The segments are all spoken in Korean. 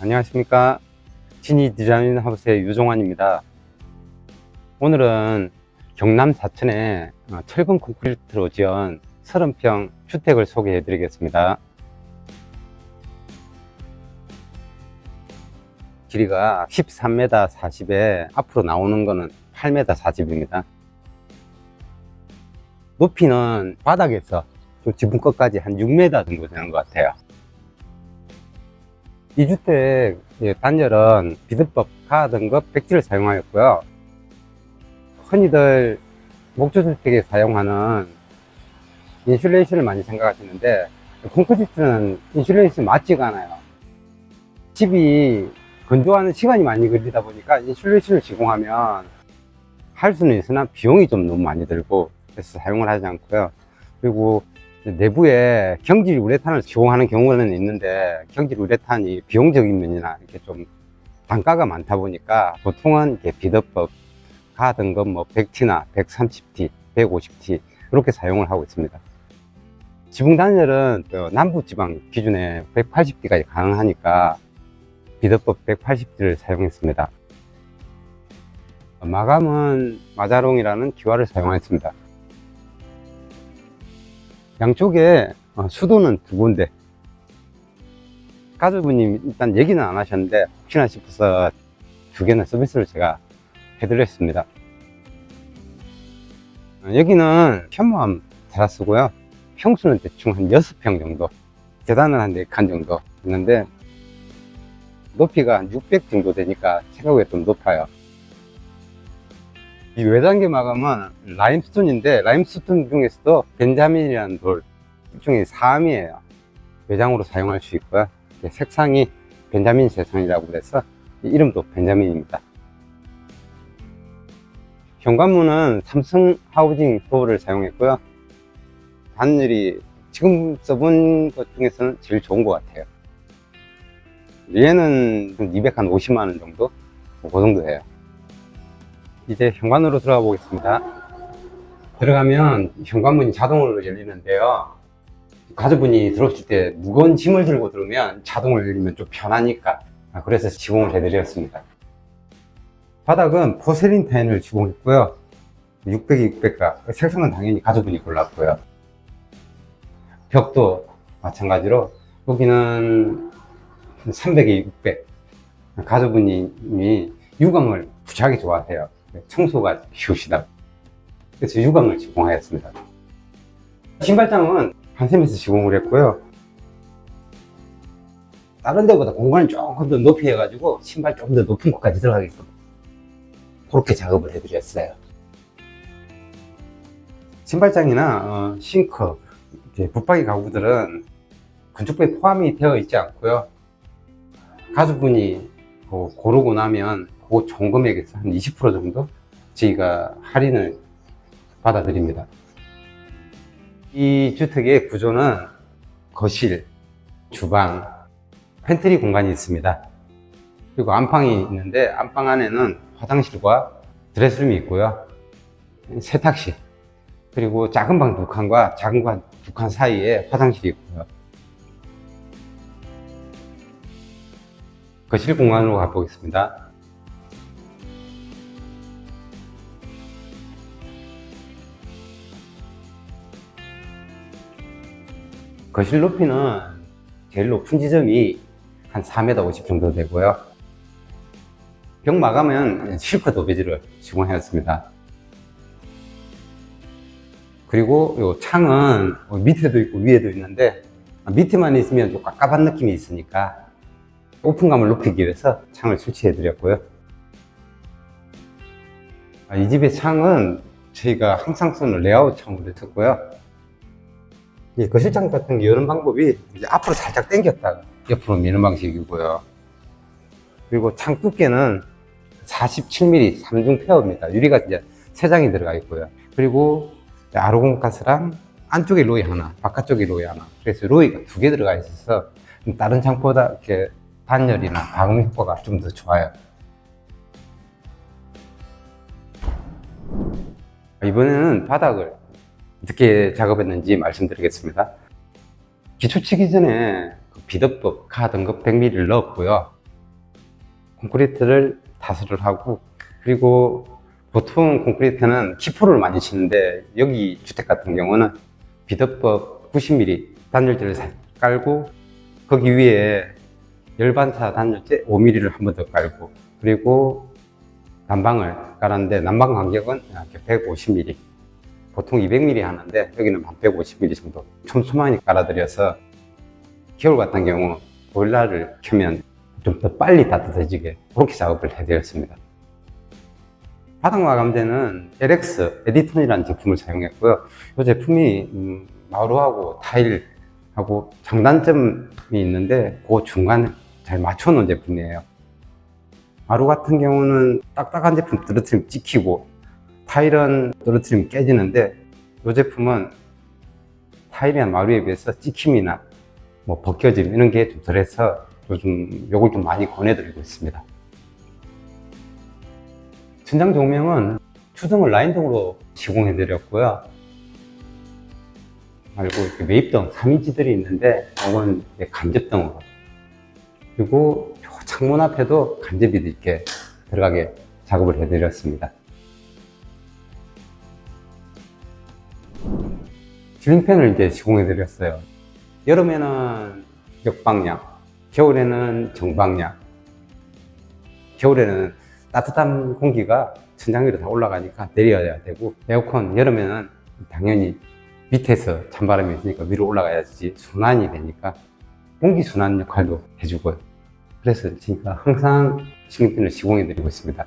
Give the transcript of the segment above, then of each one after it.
안녕하십니까. 진이 디자인 하우스의 유종환입니다. 오늘은 경남 사천에 어, 철근 콘크리트로 지은 30평 주택을 소개해 드리겠습니다. 길이가 13m 40에 앞으로 나오는 거는 8m 40입니다. 높이는 바닥에서 좀 지붕 끝까지 한 6m 정도 되는 것 같아요. 이 주택 예, 단열은 비드법 가 등급 백지를 사용하였고요. 흔히들 목조주택에 사용하는 인슐레이션을 많이 생각하시는데 콘크리트는 인슐레이션 맞지가 않아요. 집이 건조하는 시간이 많이 걸리다 보니까 인슐레이션을 시공하면 할 수는 있으나 비용이 좀 너무 많이 들고 그래서 사용을 하지 않고요. 그리고 내부에 경질 우레탄을 시공하는 경우는 있는데 경질 우레탄이 비용적인 면이나 이렇게 좀 단가가 많다 보니까 보통은 이렇게 비더법 가 등급 뭐 100T나 130T, 150T 이렇게 사용을 하고 있습니다. 지붕 단열은 그 남부 지방 기준에 180T까지 가능하니까 비더법 180T를 사용했습니다. 마감은 마자롱이라는 기와를 사용했습니다. 양쪽에 어, 수도는 두 군데. 가족분이 일단 얘기는 안 하셨는데 혹시나 싶어서 두 개는 서비스를 제가 해드렸습니다. 어, 여기는 현무암 테라스고요. 평수는 대충 한 6평 정도. 계단은 한 4칸 정도 있는데 높이가 한 600 정도 되니까 생각보다 좀 높아요. 이 외단계 마감은 라임스톤인데 라임스톤 중에서도 벤자민이라는 돌 일종의 사암이에요. 외장으로 사용할 수 있고요. 색상이 벤자민 색상이라고 그래서 이 이름도 벤자민입니다. 현관문은 삼성 하우징 도어를 사용했고요. 단열이 지금 써본 것 중에서는 제일 좋은 것 같아요. 얘는 250만 원 정도? 뭐그 정도 해요. 이제 현관으로 들어가 보겠습니다. 들어가면 현관문이 자동으로 열리는데요. 가족분이 들어오실 때 무거운 짐을 들고 들어오면 자동으로 열리면 좀 편하니까 아, 그래서 시공을 해드렸습니다. 바닥은 포세린 타인을 시공했고요. 600이 600가 색상은 당연히 가족분이 골랐고요. 벽도 마찬가지로 여기는 300이 600 가족분이 유광을 부착하게 좋아하세요. 청소가 쉬우시다. 그래서 유광을 시공하였습니다. 신발장은 한샘에서 시공을 했고요. 다른 데보다 공간을 조금 더 높이 해가지고 신발 조금 더 높은 곳까지 들어가게끔 그렇게 작업을 해드렸어요. 신발장이나 어, 싱크, 이렇게 붙박이 가구들은 건축부에 포함이 되어 있지 않고요. 가족분이 그 고르고 나면 그 총 금액에서 한 20% 정도 저희가 할인을 받아드립니다. 이 주택의 구조는 거실, 주방, 팬트리 공간이 있습니다. 그리고 안방이 있는데 안방 안에는 화장실과 드레스룸이 있고요. 세탁실, 그리고 작은 방 두 칸과 작은 방 두 칸 사이에 화장실이 있고요. 거실 공간으로 가보겠습니다. 거실 높이는 제일 높은 지점이 한 4m 50 정도 되고요. 벽 마감은 실컷 도배지를 시공하였습니다. 그리고 요 창은 밑에도 있고 위에도 있는데 밑에만 있으면 좀 깝깝한 느낌이 있으니까 오픈감을 높이기 위해서 창을 설치해 드렸고요. 아, 이 집의 창은 저희가 항상 쓰는 레아웃 창으로 했고요. 이 거실장 같은 게 여는 방법이 이제 앞으로 살짝 당겼다가 옆으로 미는 방식이고요. 그리고 창 두께는 47mm 3중 페어입니다. 유리가 이제 세 장이 들어가 있고요. 그리고 아르곤 가스랑 안쪽에 로이 하나, 바깥쪽에 로이 하나. 그래서 로이가 두 개 들어가 있어서 다른 창보다 이렇게 단열이나 방음 효과가 좀 더 좋아요. 이번에는 바닥을 어떻게 작업했는지 말씀드리겠습니다. 기초 치기 전에 그 비더법 가 등급 100ml를 넣었고요. 콘크리트를 다수를 하고 그리고 보통 콘크리트는 키포를 많이 치는데 여기 주택 같은 경우는 비더법 90mm 단열재를 살- 깔고 거기 위에 열반사 단열재 5mm를 한 번 더 깔고 그리고 난방을 깔았는데 난방 간격은 150mm 보통 200mm 하는데 여기는 한 150mm 정도 촘촘하게 깔아드려서 겨울 같은 경우 보일러를 켜면 좀 더 빨리 따뜻해지게 그렇게 작업을 해드렸습니다. 바닥 마감재는 LX 에디톤이라는 제품을 사용했고요. 이 제품이 음, 마루하고 타일하고 장단점이 있는데 그 중간에 잘 맞춰놓은 제품이에요. 마루 같은 경우는 딱딱한 제품 떨어뜨리면 찍히고 타일은 떨어뜨리면 깨지는데 이 제품은 타일이나 마루에 비해서 찍힘이나 뭐 벗겨짐 이런 게 좀 덜해서 요즘 요걸 좀 많이 권해드리고 있습니다. 천장 조명은 추등을 라인등으로 시공해드렸고요. 말고 이렇게 매입등 3인치들이 있는데 이건 간접등으로 그리고 요 창문 앞에도 간접이 이렇게 들어가게 작업을 해드렸습니다. 실링팬을 이제 시공해 드렸어요. 여름에는 역방향, 겨울에는 정방향. 겨울에는 따뜻한 공기가 천장 위로 다 올라가니까 내려야 되고 에어컨 여름에는 당연히 밑에서 찬바람이 있으니까 위로 올라가야지 순환이 되니까 공기 순환 역할도 해주고요. 그래서 제가 항상 실링팬을 시공해 드리고 있습니다.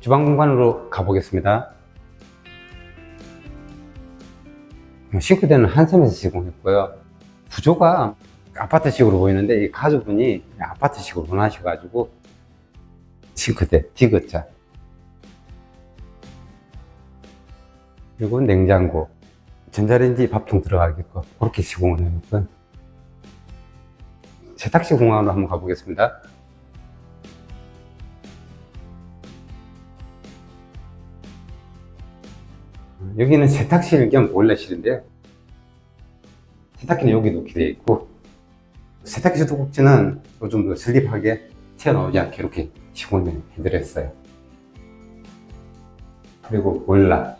주방 공간으로 가보겠습니다. 싱크대는 한섬에서 시공했고요. 구조가 아파트식으로 보이는데 이 가족분이 아파트식으로 원하셔가지고 싱크대 디귿자 그리고 냉장고 전자레인지 밥통 들어가게끔 그렇게 시공을 해놓고요. 세탁실 공간으로 한번 가보겠습니다. 여기는 세탁실 겸 보일러실인데요. 세탁기는 여기 놓게 되어 있고 세탁기 수도꼭지는 요즘 더 슬립하게 튀어나오지 않게 이렇게 시공을 해드렸어요. 그리고 보일러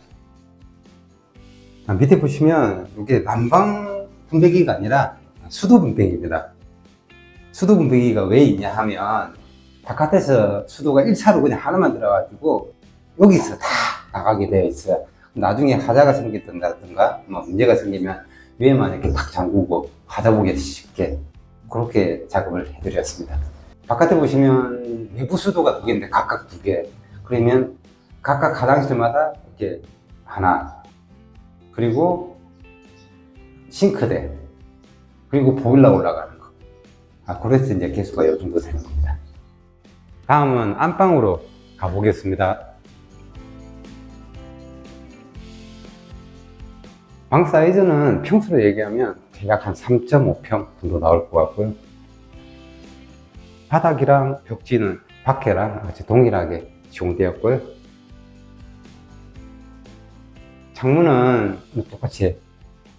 아, 밑에 보시면 이게 난방 분배기가 아니라 수도 분배기입니다. 수도 분배기가 왜 있냐 하면 바깥에서 수도가 1차로 그냥 하나만 들어가지고 여기서 다 나가게 되어 있어요. 나중에 하자가 생겼던가 뭐 문제가 생기면 위에만 이렇게 탁 잠그고 받아보기 쉽게 그렇게 작업을 해드렸습니다. 바깥에 보시면 외부 수도가 두 개인데 각각 두 개. 그러면 각각 화장실마다 이렇게 하나. 그리고 싱크대. 그리고 보일러 올라가는 거. 아, 그래서 이제 개수가 이 정도 되는 겁니다. 다음은 안방으로 가보겠습니다. 방 사이즈는 평수로 얘기하면 대략 한 3.5평 정도 나올 것 같고요. 바닥이랑 벽지는 밖에랑 같이 동일하게 시공되었고요. 창문은 똑같이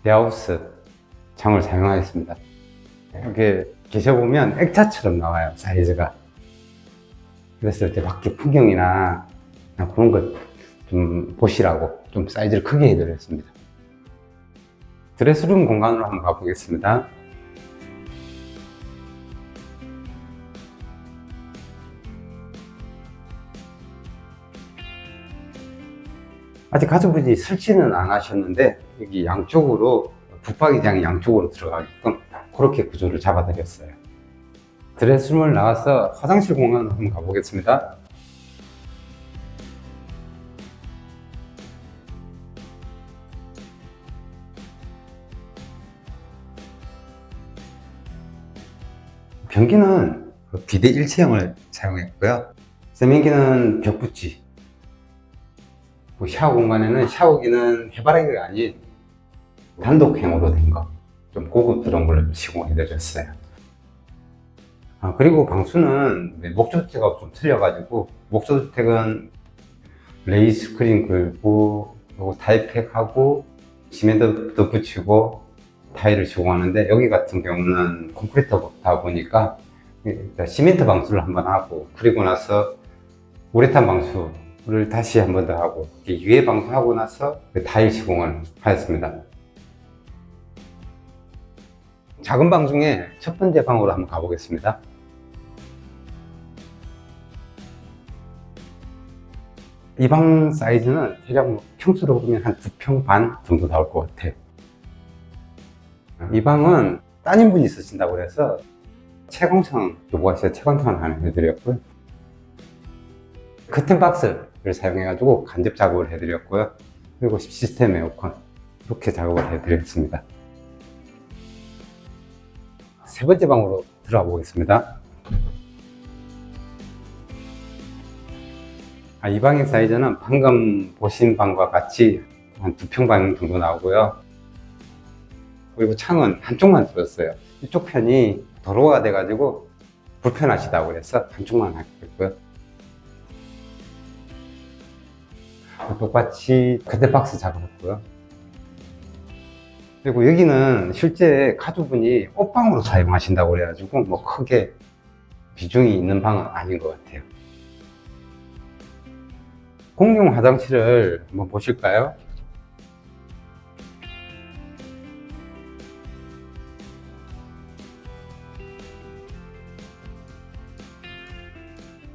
데하우스 창을 사용하였습니다. 이렇게 계셔보면 액자처럼 나와요, 사이즈가. 그래서 이제 밖에 풍경이나 그런 것 좀 보시라고 좀 사이즈를 크게 해드렸습니다. 드레스룸 공간으로 한번 가보겠습니다. 아직 가족분이 설치는 안 하셨는데 여기 양쪽으로 붙박이장이 양쪽으로 들어가게끔 그렇게 구조를 잡아드렸어요. 드레스룸을 나와서 화장실 공간으로 한번 가보겠습니다. 변기는 그 비대 일체형을 사용했고요. 세면기는 벽붙이. 그 샤워 공간에는 샤워기는 해바라기가 아닌 단독형으로 된 거. 좀 고급스러운 걸로 시공해드렸어요. 아, 그리고 방수는 목조주택하고 좀 틀려가지고, 목조주택은 레이 스크린 걸고, 그리고 타이팩하고, 시멘트 붙이고, 타일을 시공하는데 여기 같은 경우는 콘크리트다 보니까 시멘트 방수를 한번 하고 그리고 나서 우레탄 방수를 다시 한 번 더 하고 유해 방수하고 나서 그 타일 시공을 하였습니다. 작은 방 중에 첫 번째 방으로 한번 가보겠습니다. 이 방 사이즈는 대략 뭐 평수로 보면 한 두 평 반 정도 나올 것 같아요. 이 방은 따님분이 쓰신다고 그래서 채광창 요구하셔서 채광창을 하나 해드렸고요. 커튼 박스를 사용해가지고 간접 작업을 해드렸고요. 그리고 시스템 에어컨 이렇게 작업을 해드렸습니다. 세 번째 방으로 들어가 보겠습니다. 아, 이 방의 사이즈는 방금 보신 방과 같이 한 두 평 방 정도 나오고요. 그리고 창은 한쪽만 뚫었어요. 이쪽 편이 도로가 돼가지고 불편하시다고 그래서 한쪽만 하게 됐고요. 똑같이 커튼박스 작업했고요. 그리고 여기는 실제 가족분이 옷방으로 사용하신다고 그래가지고 뭐 크게 비중이 있는 방은 아닌 것 같아요. 공용 화장실을 한번 보실까요?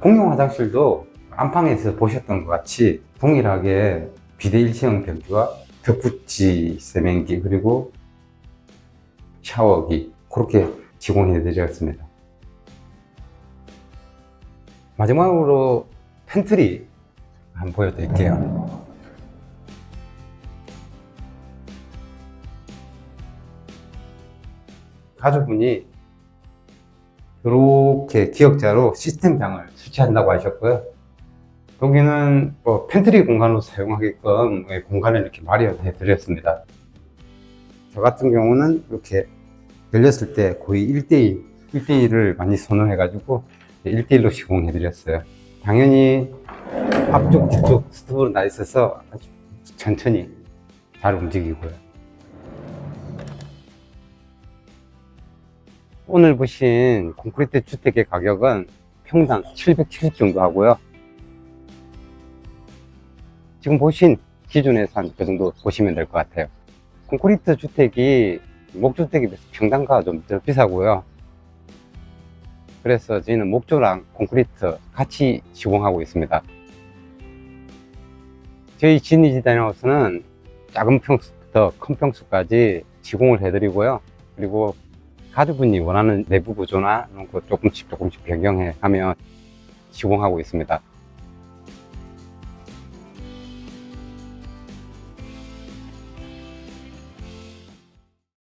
공용 화장실도 안방에서 보셨던 것 같이 동일하게 비대 일체형 변기와 벽붙이 세면기 그리고 샤워기 그렇게 제공해 드렸습니다. 마지막으로 팬트리 한번 보여드릴게요. 가족분이 이렇게 기역자로 시스템장을 설치한다고 하셨고요. 여기는 뭐 팬트리 공간으로 사용하게끔 공간을 이렇게 마련해 드렸습니다. 저 같은 경우는 이렇게 열렸을 때 거의 1대1, 1대1을 많이 선호해가지고 1대1로 시공해 드렸어요. 당연히 앞쪽, 뒤쪽 스토브로 나 있어서 아주 천천히 잘 움직이고요. 오늘 보신 콘크리트 주택의 가격은 평당 770 정도 하고요. 지금 보신 기준에서 한 그 정도 보시면 될 것 같아요. 콘크리트 주택이 목주택에 비해서 평당가가 좀 더 비싸고요. 그래서 저희는 목조랑 콘크리트 같이 시공하고 있습니다. 저희 진이지단하우스는 작은 평수부터 큰 평수까지 시공을 해드리고요. 그리고 가족분이 원하는 내부 구조나 이런 거 조금씩 조금씩 변경해 하면 시공하고 있습니다.